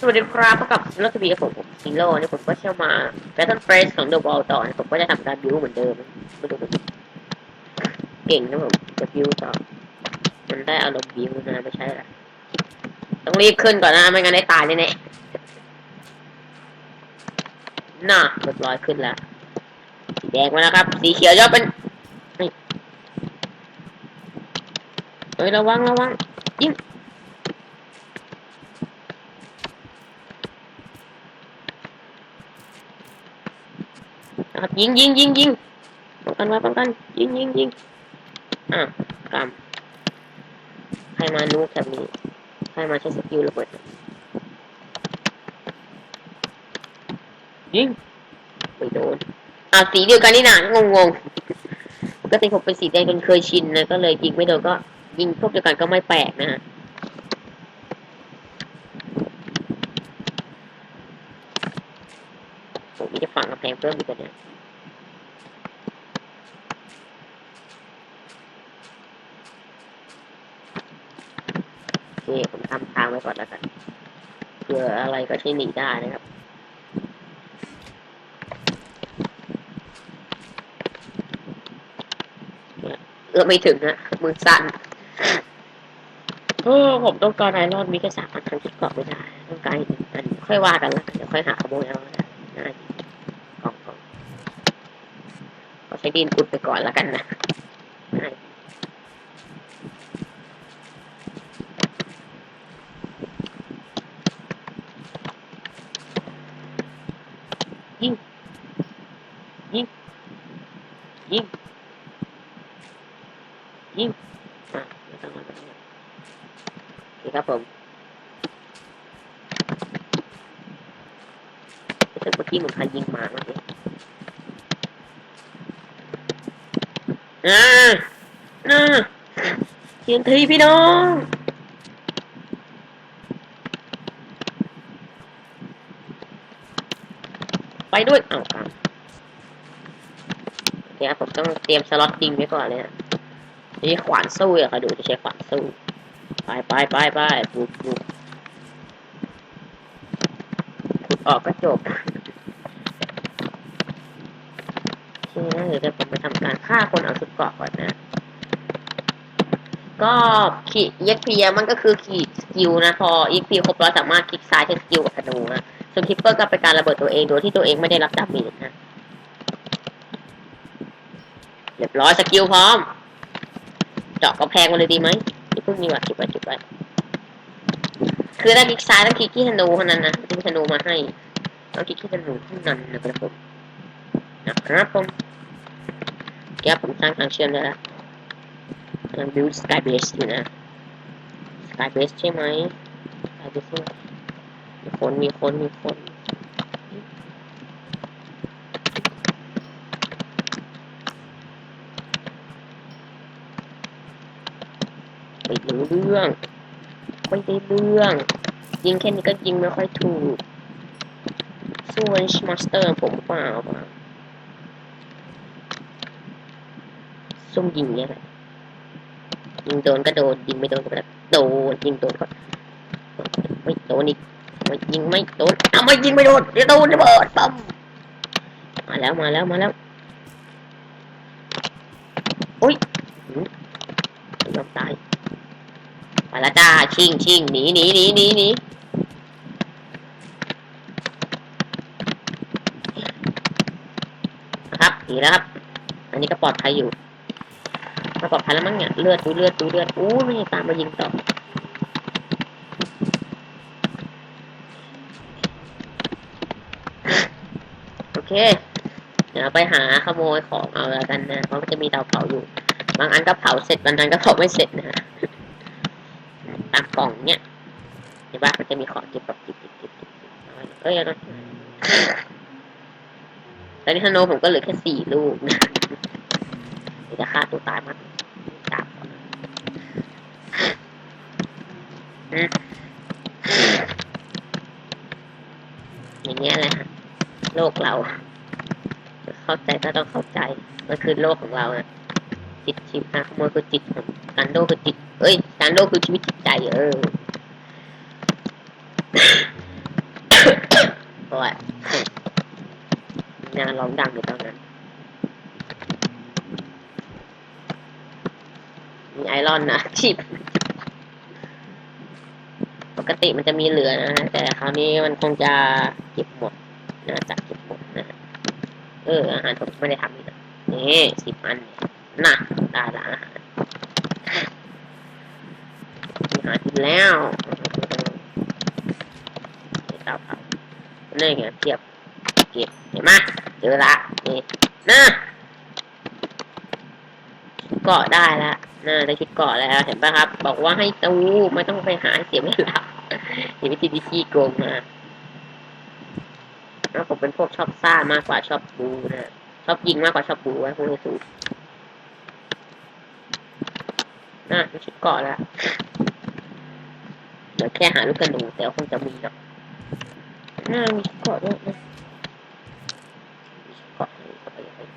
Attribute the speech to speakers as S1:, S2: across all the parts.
S1: สวัสดีครับพบกับรถทีวีกับผมซีโร่เนี่ยผมก็เชื่อมาแบทเทิลเฟสของเดอะบอลต่อนะผมก็จะทำการบิวเหมือนเดิมมาดูกันเก่งนะผมจะบิวต่อ มันได้อารมณ์บิวนะไม่ใช่ละต้องรีบขึ้นก่อนนะไม่งั้นได้ตายแน่ๆน่ะเรียบร้อยขึ้นแล้วสีแดงมาแล้วครับ สีเขียวจะเป็นเฮ้ยระวังระวังยิง ครับ ยิงยิงยิงยิงป้องกันไว้ป้องกัน ยิงยิงยิงอะกรรมใครมานูกแบบนี้ ใครมาใช้สกิลระเบิดยิงไม่โดนอะสีเดียวกันนี่หนางงงๆปกติผมเป็นสีแดงจนเคยชินนะก็เลยยิงไม่โดนก็ ยิงพวกเดียวกันก็ไม่แปลกนะฮะผมมีจะฝังก ริ่มอีกแล้วเนี่ยโอเคผมทำทางไว้ก่อนแล้วกันเผื่ออะไรก็ใช้หนีได้นะครับเอื้อไม่ถึงนะมือสั่นโอ้ผมต้องการไอรอนมีแค่สามอันทางที่เกาะไม่ได้ ต้องการอีกอันค่อยว่ากันละเดี๋ยวค่อยหาขโมยเอานะง่ายดีกล่องกล่อง ขอใช้ดินอุดไปก่อนแล้วกันนะยิงยิงยิงยิงอะไม่ต้องมาไม่ต้องมาโอเคครับผมแต่เมื่อกี้เหมือนใครยิงมาเมื่อกี้ อ่าน่าเทียนทีพี่น้องไปด้วยเอาครับเดี๋ยวผมต้องเตรียมสล็อตดิงไว้ก่อนเลยนะนี่ขวานสู้อะค่ะดูจะใช้ขวานสู้ ไปไปไปไปบุกบุกขุดออกก็จบ โอเคนะเดี๋ยวผมไปทำการฆ่าคนเอาชุดเกาะก่อนนะ ก็ขีดเอ็กพีมันก็คือขีดสกิลนะ พอเอ็กพีครบร้อยสามารถคลิกซ้ายใช้สกิลกับธนูนะส่วนคิปเปอร์ก็เป็นการระเบิดตัวเองโดยที่ตัวเองไม่ได้รับดาเมจนะเรียบร้อยสกิลพร้อมเจาะกระแพงมาเลยดีไหมที่เพิ่งมีวัดเก็บไว้เก็บไว้คือถ้าคลิกซ้ายต้องคลิกที่ธนูเท่านั้นนะที่ธนูมาให้ต้องคลิกที่ธนูเท่านั้นนะครับผมนะครับผม ก้ผมสร้างทางเชื่อมได้แล้วกำลัง build sky base อยู่นะ sky base ใช่ไหม sky base มมีคน มีคน มีคนไม่รู้เรื่อง ไม่ได้เรื่อง ยิงแค่นี้ก็ยิงไม่ค่อยถูก ส่วนชมาสเตอร์ผมเปล่าเปล่า ซุ่มยิงเนี่ยยิงโดนก็โดนยิงไม่โดนก็ไม่โดนยิงโดนก็ไม่โดนอีกไม่ยิงไม่โดนเอาไม่ยิงไม่โดนเดี๋ยวโดนระเบิดปั๊มมาแล้วมาแล้วมาแล้วโอ้ยยอมตายมาล้วจ้าชิงชิงหนีหนีหนีหนีหนีครับหนีแล้วครับ อันนี้ก็ปลอดภัยอยู่ ก็ปลอดภัยแล้วมั้งเนี่ยเลือดดูเลือดดูเลือดอู้ไม่ตามมายิงต่อโอเค เดี๋ยวไปหาขโมยของเอาแล้วกันนะเพราะมันจะมีเตาเผาอยู่ บางอันก็เผาเสร็จบางอันก็เผาไม่เสร็จนะฮะตามกล่องเนี่ยเห็นปะมันจะมีของเก็บแบบเก็บเก็บเก็บเก็บเก็บเอาไว้เอ้ยน่อยตอนนี้ธนูผมก็เหลือแค่สี่ลูกนะ จะฆ่าตัวตายมันตามก่อนอืมอย่างเงี้ยแหละฮะโลกเรา เข้าใจก็ต้องเข้าใจ มันคือโลกของเราอะจิตชิมฮะขโมยคือจิตของการโดคือจิต เอ้ยการโดคือชีวิตจิตใจเอออ้ยนางร้องดังอยู่ตอนนั้น ไอรอนนะชิบปกติมันจะมีเหลือนะฮะแต่คราวนี้มันคงจะเก็บหมดน่าจะเก็บหมดนะเอออาหารผมไม่ได้ทำนี่นะนี่สิบอันเนี่ยน่ะได้ละอาหารมีอาหารกินแล้วนี่เตาเผานี่ไงเทียบเก็บเห็นไหมเจอละนี่นะ เกาะได้ละน่าได้คิดเกาะแล้วเห็นปะครับ บอกว่าให้ตู้ไม่ต้องไปหาเสียเวลานี่วิธีที่ขี้โกงมาแล้วผมเป็นพวกชอบซ่ามากกว่าชอบบูนะชอบยิงมากกว่าชอบบูว่าพูดให้ถูน่ะไม่ชิดเกาะแล้วเดี๋ยวแค่หาลูกกระดูกแต่คงจะมีหรอกน่ามีชิดเกาะด้วยนะมีชิดเกาะเลยเข้าไปเลย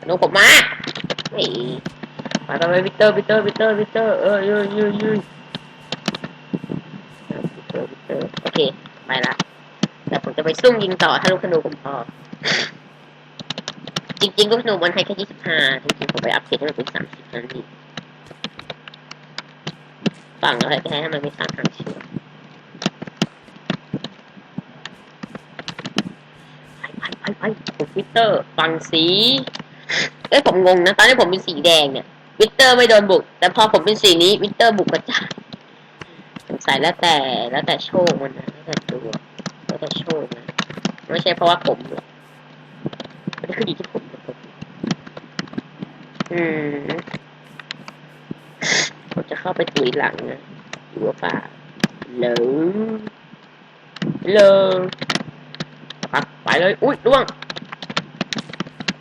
S1: กระดูกผมมา เฮ้ยไปไปไปวิเตอร์วิเตอร์วิเตอร์วิเตอร์เออยอะเยอะเยอะวิเตอร์วิเตอร์โอเคไปละแต่ผมจะไปซุ่มยิงต่อถ้าลูกธนูผมพอจริงๆลูกธนูมันให้แค่ยี่สิบห้าจริงๆผมไปอัพเกรดให้มันเป็นสามสิบนั่นเองฝั่งอะไรไปให้มันเป็นสามทางเชื่อมไปไปไปไปผมวิเตอร์ฝั่งสี เอ้ยผมงงนะตอนนี้ผมเป็นสีแดงเนี่ยวิเตอร์ไม่โดนบุก แต่พอผมเป็นสีนี้วิเตอร์บุกกระจายสงสัยแล้วแต่แล้วแต่โชคมันนะแล้วแต่ตัวแล้วแต่โชคนะไม่ใช่เพราะว่าผมหรอกมันคืออยู่ที่ผมนะผมอืมผมจะเข้าไปตุยหลังนะอยู่ว่าป่าเหลอเลอปักไปเลย อุ้ยล่วง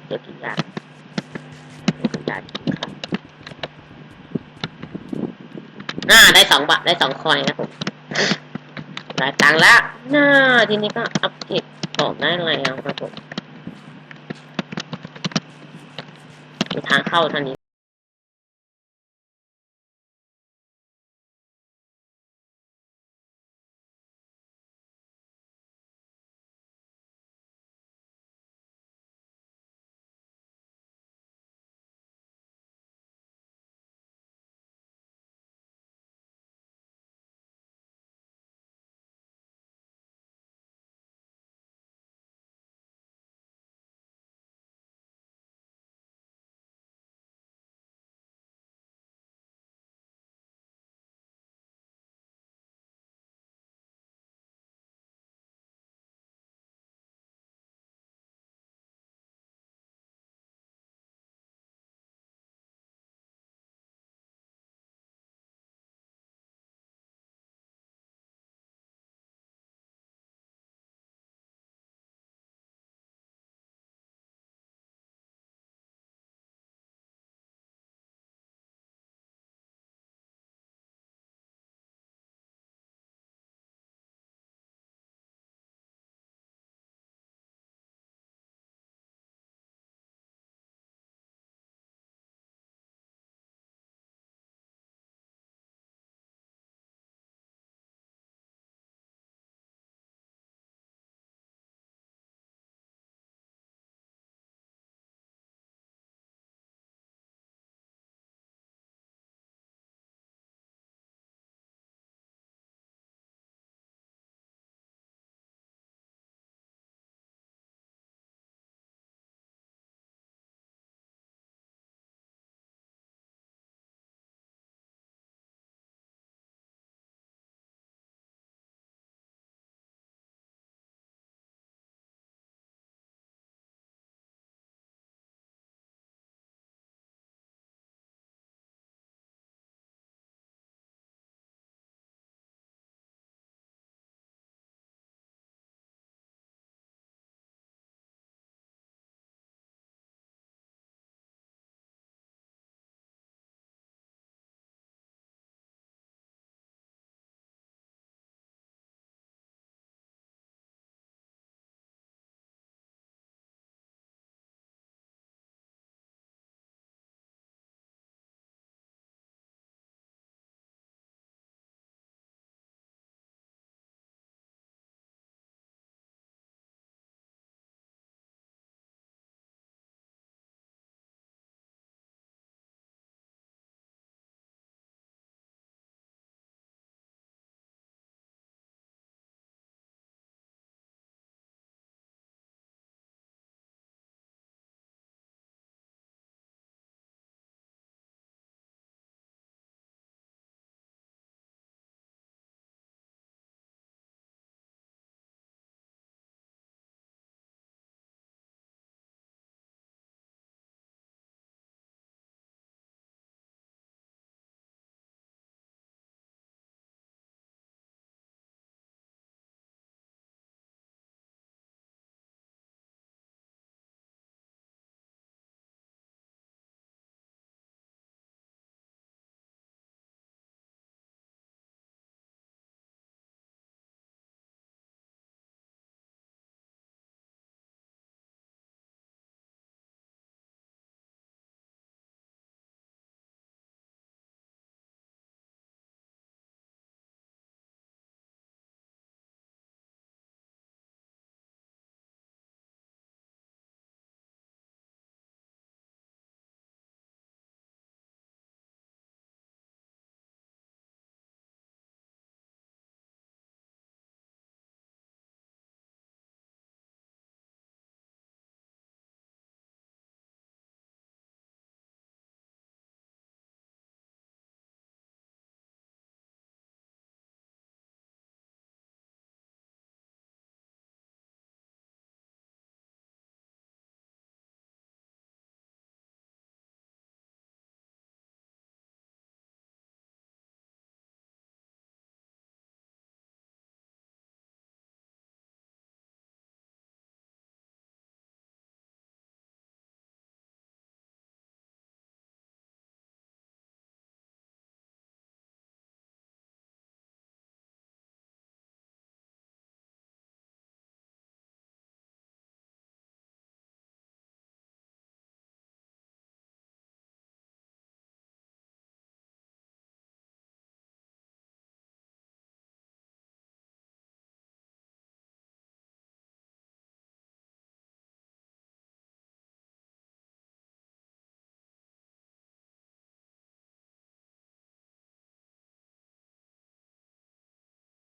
S1: เดี๋ยวกินยา อ่าได้สองบาทได้สองคอยนะผมได้ตังค์แล้วน่าทีนี้ก็อัปเกรดของได้แล้วครับผมทางเข้าทางนี้